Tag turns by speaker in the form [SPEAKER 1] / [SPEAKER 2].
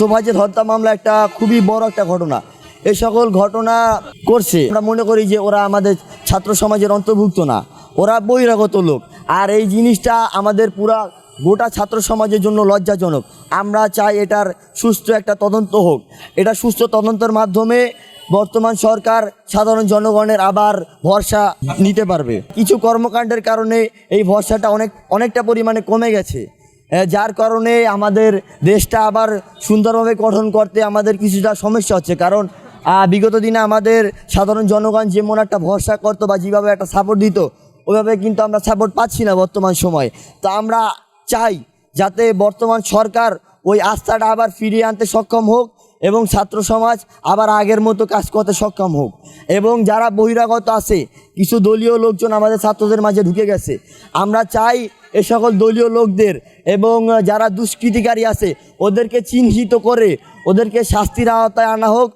[SPEAKER 1] তোফাজের হত্যা মামলা একটা খুবই বড় একটা ঘটনা। এই সকল ঘটনা করছে। আমরা মনে করি যে ওরা আমাদের ছাত্র সমাজের অন্তর্ভুক্ত না। ওরা বহিরাগত লোক। আর এই জিনিসটা আমাদের পুরা গোটা ছাত্র সমাজের জন্য লজ্জাজনক। আমরা চাই এটার সুস্থ একটা তদন্ত হোক। এটা সুস্থ তদন্তের মাধ্যমে বর্তমান সরকার সাধারণ জনগণের আবার ভরসা নিতে পারবে। কিছু কর্মকাণ্ডের কারণে এই ভরসাটা অনেক, অনেকটা পরিমাণে কমে গেছে। যার কারণে আমাদের দেশটা আবার সুন্দরভাবে গঠন করতে আমাদের কিছুটা সমস্যা হচ্ছে। কারণ বিগত দিনে আমাদের সাধারণ জনগণ যেমন একটা ভরসা করতো বা যেভাবে একটা সাপোর্ট দিত ওইভাবে কিন্তু আমরা সাপোর্ট পাচ্ছি না বর্তমান সময়। তো আমরা চাই যাতে বর্তমান সরকার ওই আস্থাটা আবার ফিরিয়ে আনতে সক্ষম হোক এবং ছাত্র সমাজ আবার আগের মতো কাজ করতে সক্ষম হোক। এবং যারা বহিরাগত আছে, কিছু দলীয় লোকজন আমাদের ছাত্রদের মাঝে ঢুকে গেছে। আমরা চাই এ সকল দলীয় লোকদের এবং যারা দুষ্কৃতিকারী আছে, ওদেরকে চিহ্নিত করে, ওদেরকে শাস্তির আওতায় আনা হোক।